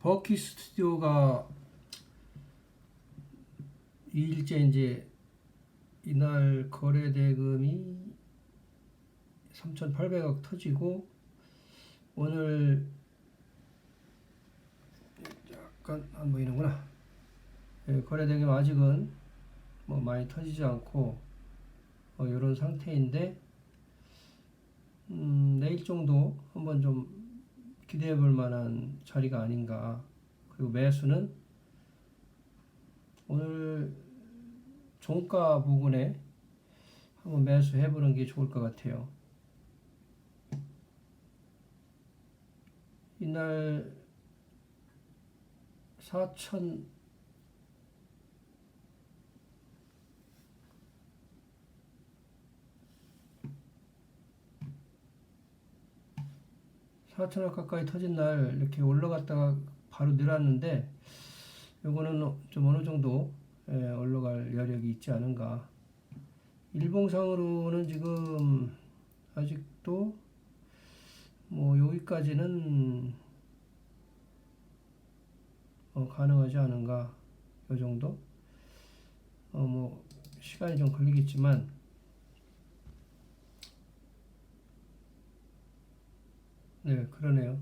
버키 스튜디오가 2일째 이제 이날 거래 대금이 3,800억 터지고 오늘 약간 안 보이는구나. 예, 거래 대금 아직은 뭐 많이 터지지 않고 어, 이런 상태인데 음, 내일 정도 한번 좀 기대해 볼 만한 자리가 아닌가. 그리고 매수는 오늘 종가 부근에 한번 매수해 보는 게 좋을 것 같아요. 이날 4천 4천억 가까이 터진 날 이렇게 올라갔다가 바로 내려왔는데 요거는 좀 어느 정도 예, 올라갈 여력이 있지 않은가. 일봉상으로는 지금 아직도 뭐 여기까지는 어, 가능하지 않은가. 요 정도. 어, 뭐 시간이 좀 걸리겠지만 네, 그러네요.